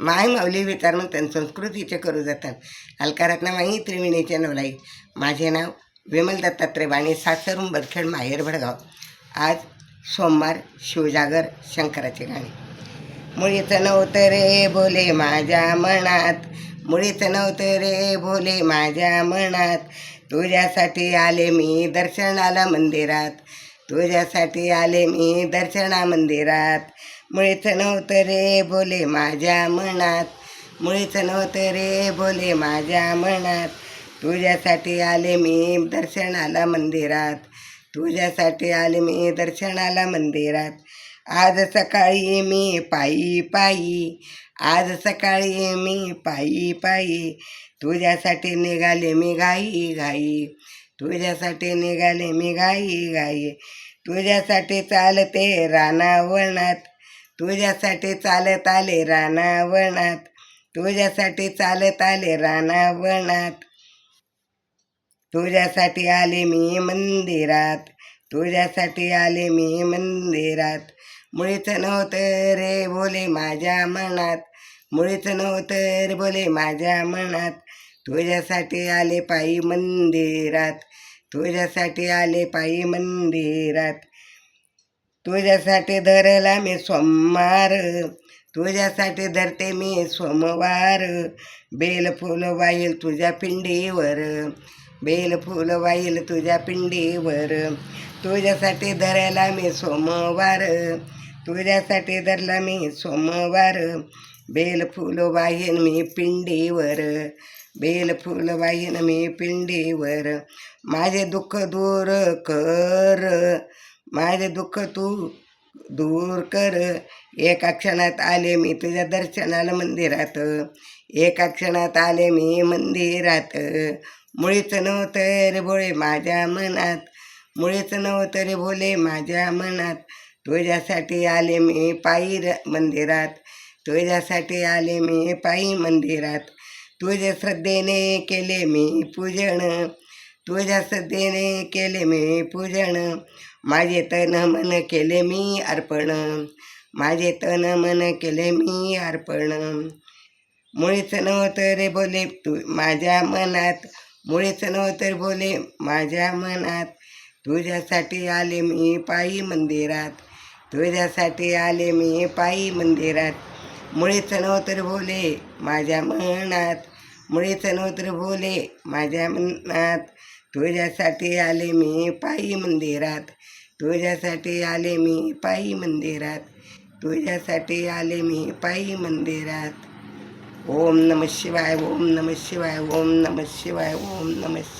माय माऊली विचारमंतन संस्कृतीचे करू जातात. अलकारातना माई त्रिवेणीचे नवलाई. माझे नाव विमल दत्तात्रय बाणी सासरून बरखेड माहेर भडगाव. आज सोमवार शिवजागर शंकराचे गाणे मुळीच नव्हतं रे बोले माझ्या मनात. मुळीच नव्हतं रे बोले माझ्या मनात. तुझ्यासाठी आले मी दर्शनाला मंदिरात. तुझ्यासाठी आले मी दर्शना मंदिरात. मुळीच नव्हतं रे बोले माझ्या मनात. मुळीच नव्हतं रे बोले माझ्या मनात. तुझ्यासाठी आले मी दर्शनाला मंदिरात. तुझ्यासाठी आले मी दर्शनाला मंदिरात. आज सकाळी मी पायी पायी. आज सकाळी मी पायी पायी. तुझ्यासाठी निघाले मी घाई घाई. तुझ्यासाठी निघाले मी घाई घाई. तुझ्यासाठी चालते रानावनात तुझ्यासाठी चालत आले रानावनात. तुझ्यासाठी चालत आले रानावनात. तुझ्यासाठी आले मी मंदिरात. तुझ्यासाठी आले मी मंदिरात. मुळीच नव्हतं रे बोले माझ्या मनात. मुळीच नव्हतं रे बोले माझ्या मनात. तुझ्यासाठी आले पायी मंदिरात. तुझ्यासाठी आले पायी मंदिरात. तुझ्यासाठी धरला मी सोमवार. तुझ्यासाठी धरते मी सोमवार. बेल फुल वाईल तुझ्या पिंडीवर. बेल फुल वाईल तुझ्या पिंडीवर. तुझ्यासाठी धरायला मी सोमवार. तुझ्यासाठी धरला मी सोमवार. बेल फुल वाहीन मी पिंडीवर. बेल फुल वाहीन मी पिंडीवर. माझे दुःख दूर कर. माझे दुःख तू दूर कर. एका क्षणात आले मी तुझ्या दर्शनाला मंदिरात. एका क्षणात आले मी मंदिरात. मुळीच नव्हतं रे भोळे माझ्या मनात. मुळीच नव्हतं रे भोले माझ्या मनात. तुझ्यासाठी आले मी पायी र मंदिरात. तुझ्यासाठी आले मी पायी मंदिरात. तुझ्या श्रद्धेने केले मी पूजन. तुझ्या श्रद्धेने केले मी पूजन. माझे तन मन केले मी अर्पण. माझे तन मन केले मी अर्पण. मुळीच नव्हतं रे बोले तू माझ्या मनात. मुळीच नव्हतं बोले माझ्या मनात. तुझ्यासाठी आले मी पायी मंदिरात. तुझ्यासाठी आले मी पायी मंदिरात. मुळीच नव्हतं बोले माझ्या मनात. मुळीच नव्हतं बोले माझ्या मनात तुझ्यासाठी आले मी पायी मंदिरात. तुझ्यासाठी आले मी पायी मंदिरात. तुझ्यासाठी आले मी पायी मंदिरात. ओम नम शिवाय ओम नम शिवाय ओम नम शिवाय ओम नम